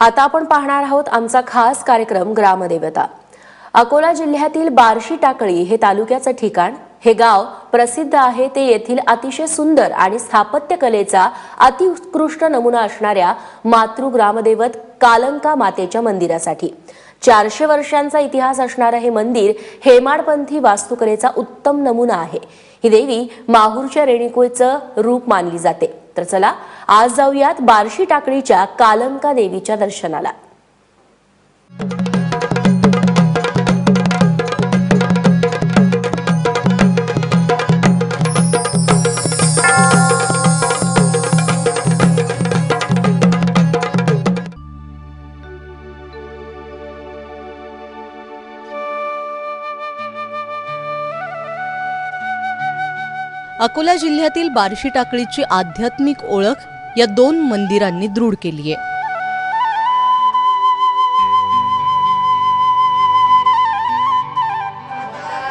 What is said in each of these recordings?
आता आपण पाहणार आहोत आमचा खास कार्यक्रम ग्रामदेवता. अकोला जिल्ह्यातील बार्शी टाकळी हे तालुक्याचं ठिकाण. हे गाव प्रसिद्ध आहे ते येथील अतिशय सुंदर आणि स्थापत्य कलेचा अतिउत्कृष्ट नमुना असणाऱ्या मातृ ग्रामदेवत कालंका मातेच्या मंदिरासाठी. चारशे वर्षांचा इतिहास असणारं हे मंदिर हेमाडपंथी वास्तुकलेचा उत्तम नमुना आहे. ही देवी माहूरच्या रेणुकेचं रूप मानली जाते. तर चला आज जाऊयात बार्शी टाकळीच्या कालंका देवीच्या दर्शनाला. अकोला जिल्ह्यातील बार्शी टाकळीची आध्यात्मिक ओळख या दोन मंदिरांनी दृढ केली आहे.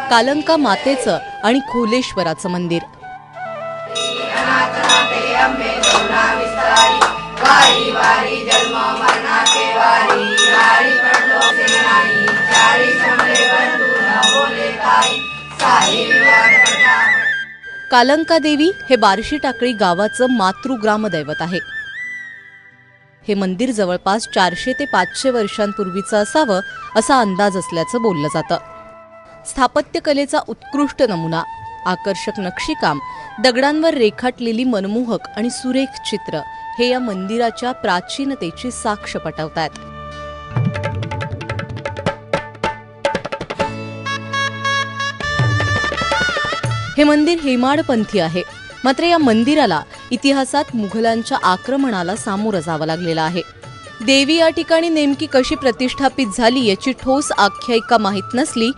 कालंका मातेचं आणि खोलेश्वराचं मंदिर. कालंका देवी हे बारशी टाकळी गावाचं मातृग्रामदैवत आहे. हे मंदिर जवळपास चारशे ते पाचशे वर्षांपूर्वीचं असावं असा अंदाज असल्याचं बोललं जातं. स्थापत्यकलेचा उत्कृष्ट नमुना आकर्षक नक्षीकाम दगडांवर रेखाटलेली मनमोहक आणि सुरेख चित्र हे या मंदिराच्या प्राचीनतेची साक्ष पटवतात हे मंदिर हेमाडपंथी आहे. मात्र या मंदिराला इतिहासात मुघलांच्या आक्रमणाला सामोरं जावं लागलेलं आहे. देवी या ठिकाणी नेमकी कशी प्रतिष्ठापित झाली याची ठोस आख्यायिका माहीत नसली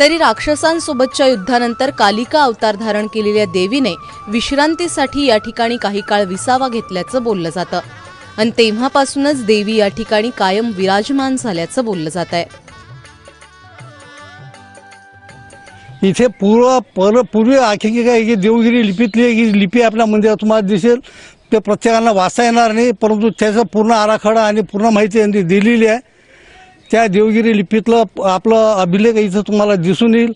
तरी राक्षसांसोबतच्या युद्धानंतर कालिका अवतार धारण केलेल्या देवीने विश्रांतीसाठी या ठिकाणी काही काळ विसावा घेतल्याचं बोललं जातं. आणि तेव्हापासूनच देवी या ठिकाणी कायम विराजमान झाल्याचं बोललं जात आहे इथे पूर्व पर पूर्वी आखी काय की देवगिरी लिपीतली एक लिपी आपल्या मंदिरात तुम्हाला दिसेल. ते प्रत्येकाला वाचता येणार नाही परंतु त्याचा पूर्ण आराखडा आणि पूर्ण माहिती यांनी दिलेली आहे. त्या देवगिरी लिपीतलं आपलं अभिलेख इथं तुम्हाला दिसून येईल.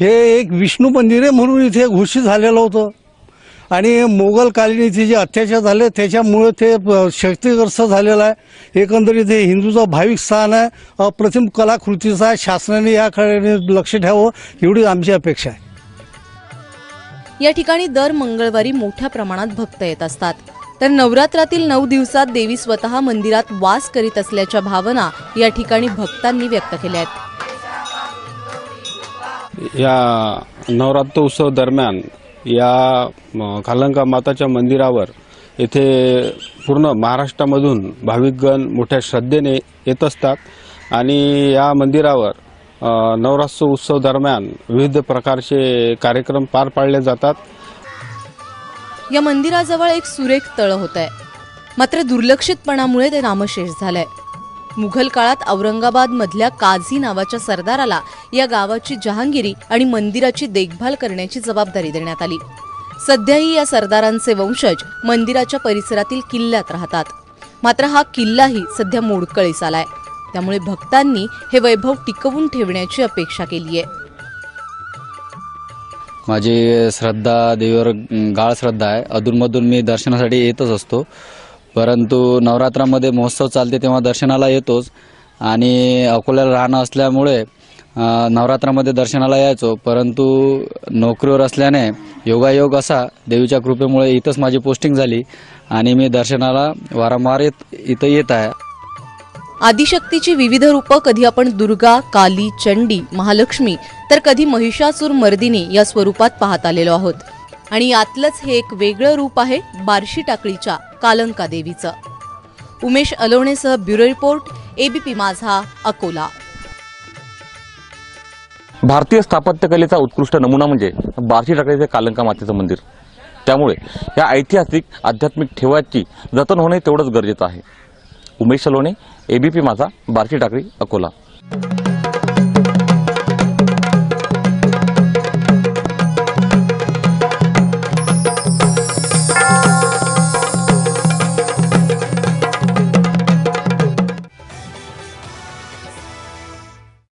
हे एक विष्णू मंदिर आहे म्हणून इथे घोषित झालेलं होतं. आणि मोगलकालीन इथे जे अत्याचार झाले त्याच्यामुळे ते शक्तिग्रस्त झालेलं आहे. एकंदरीत हे हिंदूचं भाविक स्थान आहे. अप्रतिम कलाकृतीचं आहे. शासनाने याकडे लक्ष ठेवावं एवढी आमची अपेक्षा आहे. या ठिकाणी दर मंगळवारी मोठ्या प्रमाणात भक्त येत असतात. तर नवरात्रातील नऊ दिवसात देवी स्वतः मंदिरात वास करीत असल्याच्या भावना या ठिकाणी भक्तांनी व्यक्त केल्या आहेत. या नवरात्र उत्सव दरम्यान या खालंका माताच्या मंदिरावर येथे पूर्ण महाराष्ट्रामधून भाविकगण मोठ्या श्रद्धेने येत असतात आणि या मंदिरावर नवरात्र उत्सव दरम्यान विविध प्रकारचे कार्यक्रम पार पाडले जातात. या मंदिराजवळ एक सुरेख तळ होत आहे मात्र दुर्लक्षितपणामुळे ते नामशेष झालंय. मुघल काळात औरंगाबाद मधल्या काझी नावाच्या सरदाराला या गावाची जहांगिरी आणि मंदिराची देखभाल करण्याची जबाबदारी देण्यात आली. सध्याही या सरदारांचे वंशज मंदिराच्या परिसरातील किल्ल्यात राहतात. मात्र हा किल्लाही सध्या मोडकळीस आलाय. त्यामुळे भक्तांनी हे वैभव टिकवून ठेवण्याची अपेक्षा केली आहे. माझी श्रद्धा देवीवर गाळ श्रद्धा आहे. अधूनमधून मी दर्शनासाठी येतच असतो. परंतु नवरात्रामध्ये महोत्सव चालते तेव्हा दर्शनाला येतोच. आणि अकोल्याला राहणं असल्यामुळे नवरात्रामध्ये दर्शनाला यायचो. परंतु नोकरीवर असल्याने योगायोग असा देवीच्या कृपेमुळे इथंच माझी पोस्टिंग झाली आणि मी दर्शनाला वारंवार येत इथं येत आहे. आदिशक्तीची विविध रूपं कधी आपण दुर्गा काली चंडी महालक्ष्मी तर कधी महिषासूर मर्दिनी या स्वरूपात पाहत आलेलो आहोत. आणि यातलंच हे एक वेगळं रूप आहे बार्शी टाकळीच्या कालंका देवीचं. Umesh अलोणेसह bureau report ABP Majha Akola. भारतीय स्थापत्यकलेचा उत्कृष्ट नमुना म्हणजे बार्शी टाकळीचे कालंका मातेचं मंदिर. त्यामुळे या ऐतिहासिक आध्यात्मिक ठेवाची जतन होणे तेवढंच गरजेचं आहे. उमेश सलोणे एबीपी माझा बार्शी टाकळी अकोला.